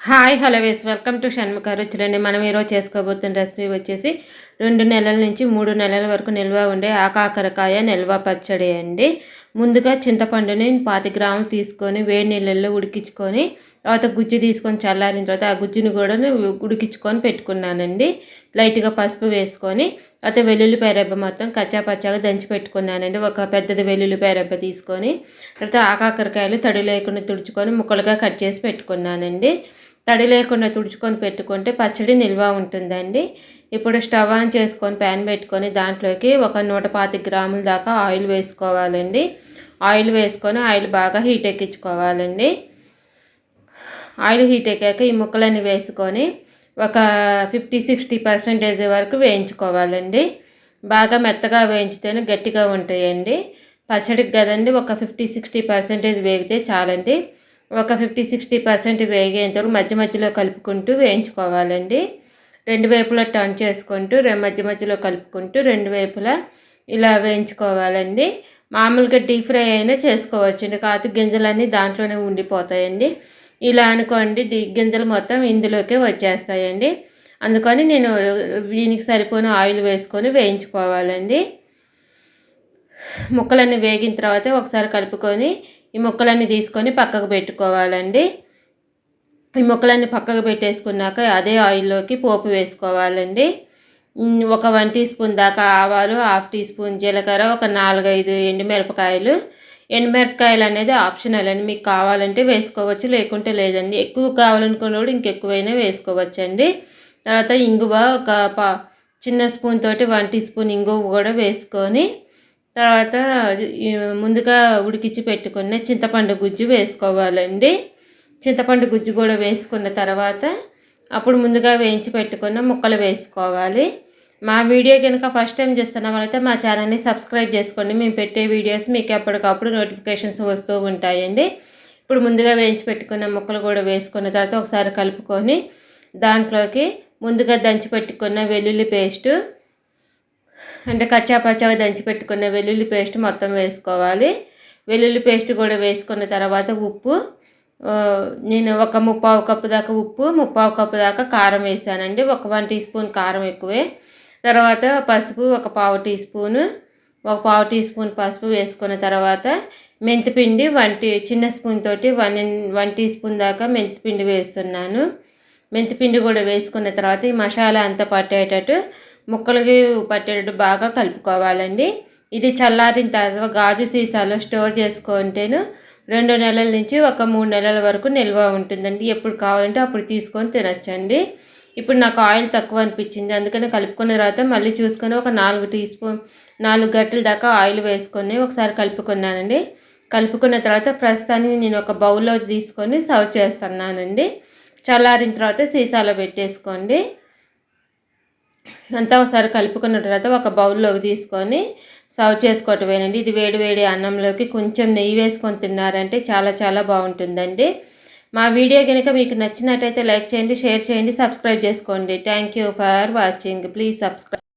Hi hello వేస్ welcome to Shanmukha రుచులండి మనం ఈరోజు చేసుకోబోతున్న రెసిపీ వచ్చేసి రెండు నెలల నుంచి మూడు నెలల వరకు నిల్వ ఉండే ఆకాకరకాయ నిల్వ పచ్చడి అండి. ముందుగా చింతపండుని పాతి గ్రాములు తీసుకొని వేడి నీళ్ళల్లో ఉడికించుకొని తర్వాత గుజ్జు తీసుకొని చల్లారిన తర్వాత ఆ గుజ్జుని కూడా ఉడికించుకొని పెట్టుకున్నానండి. లైట్గా పసుపు వేసుకొని అయితే వెల్లుల్లిపాయ రెబ్బ మొత్తం కచ్చా పచ్చాగా దంచి పెట్టుకున్నానండి. ఒక పెద్దది వెల్లుల్లిపాయ రెబ్బ తీసుకొని తర్వాత ఆకాకరకాయలు తడి లేకుండా తుడుచుకొని ముక్కలుగా కట్ చేసి పెట్టుకున్నానండి. తడి లేకుండా తుడుచుకొని పెట్టుకుంటే పచ్చడి నిల్వ ఉంటుందండి. ఇప్పుడు స్టవ్ ఆన్ చేసుకొని ప్యాన్ పెట్టుకొని దాంట్లోకి ఒక నూట పాతి గ్రాముల దాకా ఆయిల్ వేసుకోవాలండి. ఆయిల్ వేసుకొని ఆయిల్ బాగా హీట్ ఎక్కించుకోవాలండి. ఆయిల్ హీట్ ఎక్కాక ఈ ముక్కలన్నీ వేసుకొని ఒక ఫిఫ్టీ సిక్స్టీ పర్సెంటేజ్ వరకు వేయించుకోవాలండి. బాగా మెత్తగా వేయించితేనే గట్టిగా ఉంటాయండి. పచ్చడికి కదండి ఒక ఫిఫ్టీ సిక్స్టీ పర్సెంటేజ్ వేగితే చాలండి. ఒక ఫిఫ్టీ సిక్స్టీ పర్సెంట్ వేగేంతవరకు మధ్య మధ్యలో కలుపుకుంటూ వేయించుకోవాలండి. రెండు వైపులా టర్న్ చేసుకుంటూ మధ్య మధ్యలో కలుపుకుంటూ రెండు వైపులా ఇలా వేయించుకోవాలండి. మామూలుగా డీప్ ఫ్రై అయినా చేసుకోవచ్చండి. కాదు గింజలన్నీ దాంట్లోనే ఉండిపోతాయండి. ఇలా అనుకోండి గింజలు మొత్తం ఇందులోకే వచ్చేస్తాయండి. అందుకని నేను దీనికి సరిపోయిన ఆయిల్ వేసుకొని వేయించుకోవాలండి. ముక్కలన్నీ వేగిన తర్వాత ఒకసారి కలుపుకొని ఈ ముక్కలన్నీ తీసుకొని పక్కకు పెట్టుకోవాలండి. ఈ ముక్కలన్నీ పక్కకు పెట్టేసుకున్నాక అదే ఆయిల్లోకి పోపు వేసుకోవాలండి. ఒక వన్ టీ స్పూన్ దాకా ఆవాలు హాఫ్ టీ స్పూన్ జీలకర్ర ఒక నాలుగైదు ఎండుమిరపకాయలు. ఎండుమిరపకాయలు అనేది ఆప్షనల్ అండి. మీకు కావాలంటే వేసుకోవచ్చు లేకుంటే లేదండి. ఎక్కువ కావాలనుకున్నప్పుడు ఇంకెక్కువైనా వేసుకోవచ్చండి. తర్వాత ఇంగువ ఒక పా చిన్న స్పూన్ తోటి వన్ టీ స్పూన్ ఇంగువ కూడా వేసుకొని తర్వాత ముందుగా ఉడికించి పెట్టుకున్న చింతపండు గుజ్జు వేసుకోవాలండి. చింతపండు గుజ్జు కూడా వేసుకున్న తర్వాత అప్పుడు ముందుగా వేయించి పెట్టుకున్న ముక్కలు వేసుకోవాలి. మా వీడియో కనుక ఫస్ట్ టైం చూస్తున్న వాళ్ళైతే మా ఛానల్ని సబ్స్క్రైబ్ చేసుకోండి. మేము పెట్టే వీడియోస్ మీకు ఎప్పటికప్పుడు నోటిఫికేషన్స్ వస్తూ ఉంటాయండి. ఇప్పుడు ముందుగా వేయించి పెట్టుకున్న ముక్కలు కూడా వేసుకున్న తర్వాత ఒకసారి కలుపుకొని దాంట్లోకి ముందుగా దంచి పెట్టుకున్న వెల్లుల్లి పేస్టు అంటే కచ్చా పచ్చాగా దంచి పెట్టుకున్న వెల్లుల్లి పేస్ట్ మొత్తం వేసుకోవాలి. వెల్లుల్లి పేస్ట్ కూడా వేసుకున్న తర్వాత ఉప్పు నేను ఒక ముప్పావు కప్పు దాకా ఉప్పు ముప్పావు కప్పు దాకా కారం వేసానండి. ఒక వన్ టీ స్పూన్ కారం ఎక్కువే. తర్వాత పసుపు ఒక పావు టీ స్పూను ఒక పావు టీ స్పూన్ పసుపు వేసుకున్న తర్వాత మెంతిపిండి వన్ టీ చిన్న స్పూన్ తోటి వన్ వన్ టీ స్పూన్ దాకా మెంతిపిండి వేస్తున్నాను. మెంతిపిండి కూడా వేసుకున్న తర్వాత ఈ మసాలా అంతా పట్టేటట్టు ముక్కలకి పట్టేటట్టు బాగా కలుపుకోవాలండి. ఇది చల్లారిన తర్వాత గాజు సీసాలో స్టోర్ చేసుకుంటేను రెండు నెలల నుంచి ఒక మూడు నెలల వరకు నిల్వ ఉంటుందండి. ఎప్పుడు కావాలంటే అప్పుడు తీసుకొని తినచ్చండి. ఇప్పుడు నాకు ఆయిల్ తక్కువ అనిపించింది. అందుకని కలుపుకున్న తర్వాత మళ్ళీ చూసుకొని ఒక నాలుగు టీ స్పూన్ నాలుగు గంటల దాకా ఆయిల్ వేసుకొని ఒకసారి కలుపుకున్నానండి. కలుపుకున్న తర్వాత ప్రస్తుతానికి నేను ఒక బౌల్లో తీసుకొని సర్వ్ చేస్తున్నానండి. చల్లారిన తర్వాత సీసాలో పెట్టేసుకోండి. అంతా ఒకసారి కలుపుకున్న తర్వాత ఒక బౌల్లోకి తీసుకొని సర్వ్ చేసుకోవటమేనండి. ఇది వేడి వేడి అన్నంలోకి కొంచెం నెయ్యి వేసుకొని తిన్నారంటే చాలా చాలా బాగుంటుందండి. మా వీడియో కనుక మీకు నచ్చినట్టయితే లైక్ చేయండి షేర్ చేయండి సబ్స్క్రైబ్ చేసుకోండి. Thank you for watching. Please subscribe